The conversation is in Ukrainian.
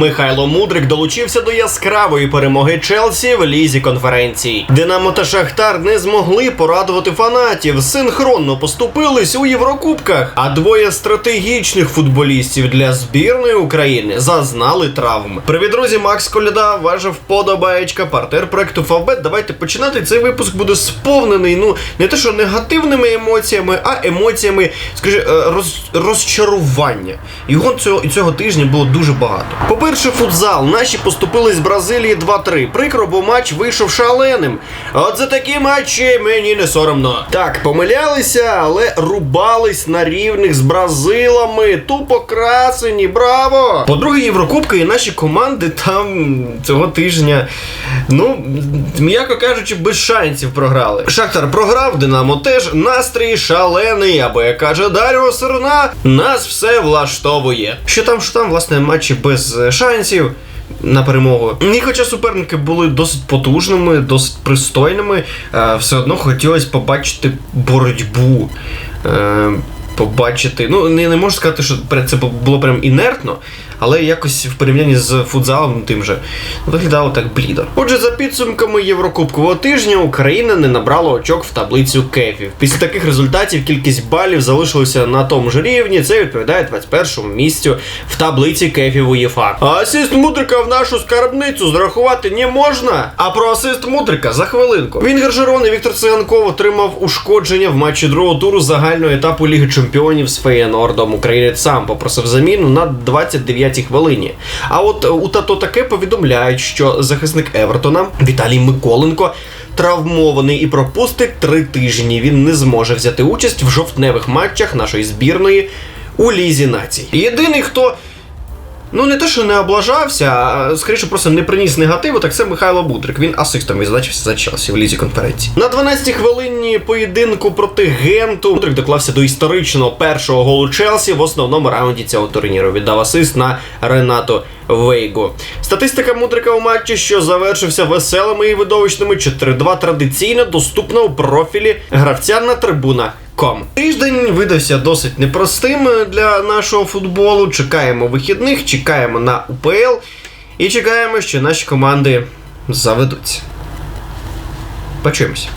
Михайло Мудрик долучився до яскравої перемоги Челсі в лізі конференцій. Динамо та Шахтар не змогли порадувати фанатів, синхронно поступились у Єврокубках. А двоє стратегічних футболістів для збірної України зазнали травм. Привіт, друзі, Макс Коляда, ваша вподобаєчка, партнер проекту Фавбет. Давайте починати. Цей випуск буде сповнений. Ну не те, що негативними емоціями, а емоціями, скажи, е, роз, розчарування. Його цього, цього тижня було дуже багато. По-перше, футзал. Наші поступили з Бразилії 2-3. Прикро, бо матч вийшов шаленим. От за такі матчі мені не соромно. Так, помилялися, але рубались на рівних з бразилами. Тупо красені, браво! По-друге, Єврокубки і наші команди там цього тижня, ну, м'яко кажучи, без шансів програли. Шахтар програв, Динамо теж настрій шалений, або як каже Даріо Серна, нас все влаштовує. Що там, що там, власне, матчі без е, шансів. На перемогу. І хоча суперники були досить потужними, досить пристойними, е, все одно хотілося побачити боротьбу. Побачити. Ну, не, не можу сказати, що це було прям інертно, але якось в порівнянні з футзалом тим же виглядало так блідо. Отже, за підсумками Єврокубкового тижня Україна не набрала очок в таблицю кефів. Після таких результатів кількість балів залишилася на тому ж рівні. Це відповідає 21-му місцю в таблиці кефів УЄФА. А асист Мудрика в нашу скарбницю зрахувати не можна. А про асист Мудрика за хвилинку. Вінгер Жерон і Віктор Циганков отримав ушкодження в матчі другого туру загального етапу Ліги Чемпіонів з Феєнордом. Українець сам попросив заміну на 29-й хвилині. А от у тато таке повідомляють, що захисник Евертона Віталій Миколенко. Травмований і пропустить три тижні. Він не зможе взяти участь в жовтневих матчах нашої збірної у Лізі націй. Єдиний, хто Ну, не те, що не облажався, а скоріше просто не приніс негативу, так це Михайло Будрик. Він асистом відзначився за Челсі в лізі конференції. На 12-й хвилині поєдинку проти Генту Бутрик доклався до історичного першого голу Челсі в основному раунді цього турніру. Віддав асист на Ренато Вейгу. Статистика Мудрика у матчі, що завершився веселими і видовищними 4-2 традиційно доступна у профілі гравця на трибунах. Ком. Тиждень видався досить непростим для нашого футболу. Чекаємо вихідних, чекаємо на УПЛ і чекаємо, що наші команди заведуться. Почуємося.